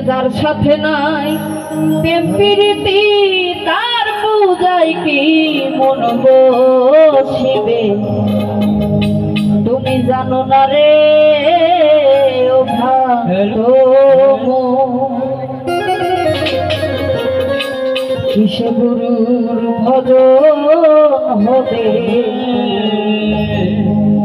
যার সাথে নাই তেমপিরিতি তার পূজাই কি মন বসিবে? তুমি জানো না রে, ও ভালো কিসে গুরুর ভজন হবে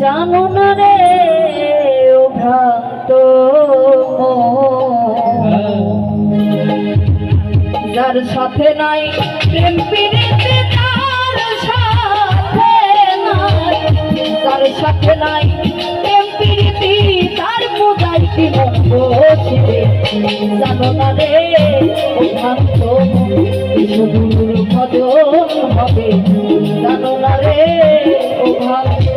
জানো না রে, ও যার সাথে নাই। প্রেম পিড়িতে তার সাথে নাই। যার সাথে নাই প্রেম পিড়িতে তার পূজায় কি বসিবে জানো না রে ভান্ত শুধু ভজন হবে। জানো না রে ভান্ত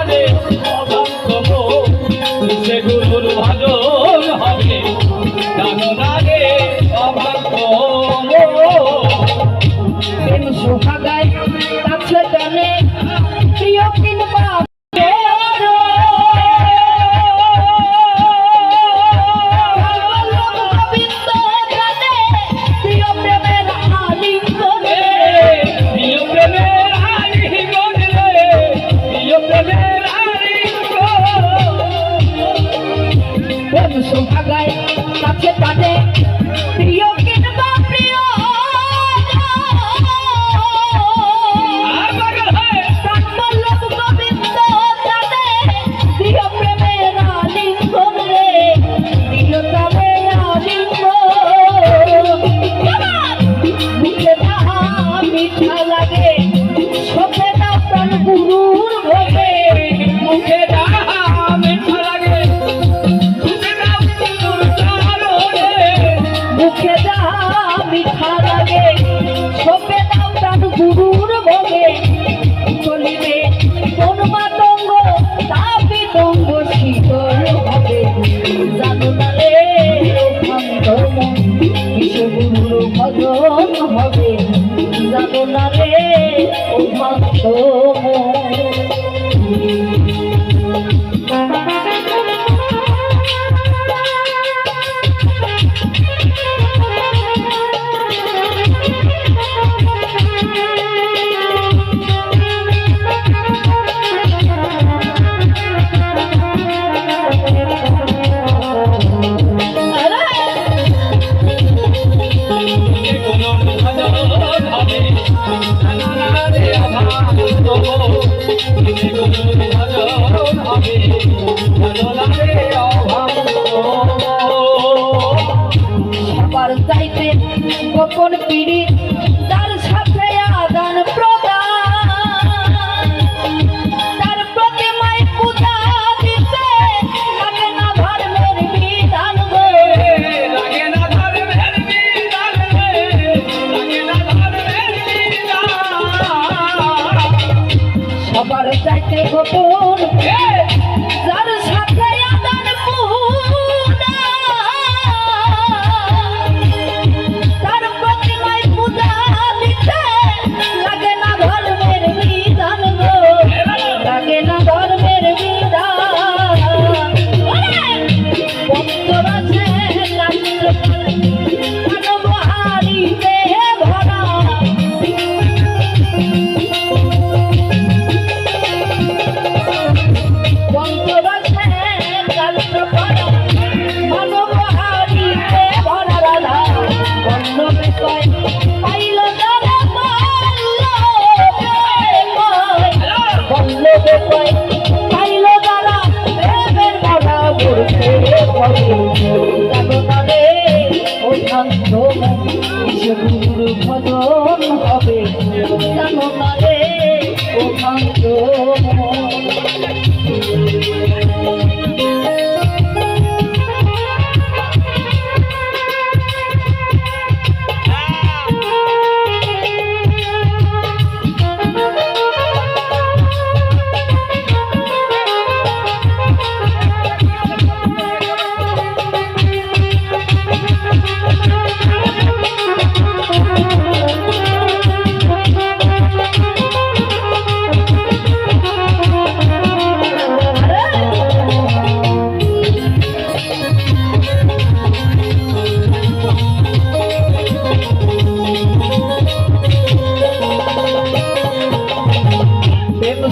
কাছে কাছে প্রিয় গোপন পিড়ি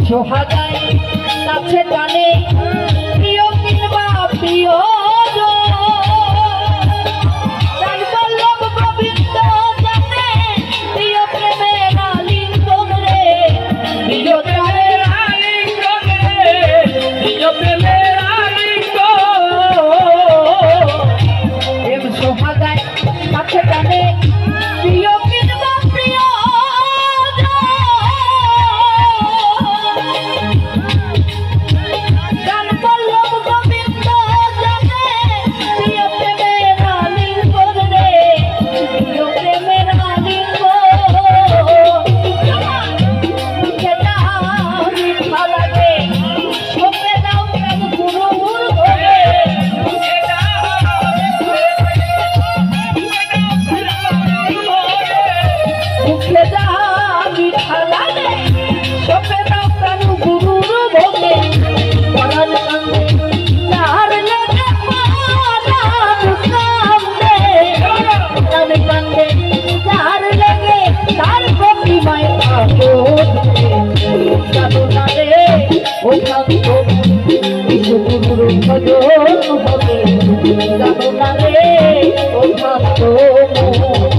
শোভা যায় কাছে টানে হবে ও ভাবো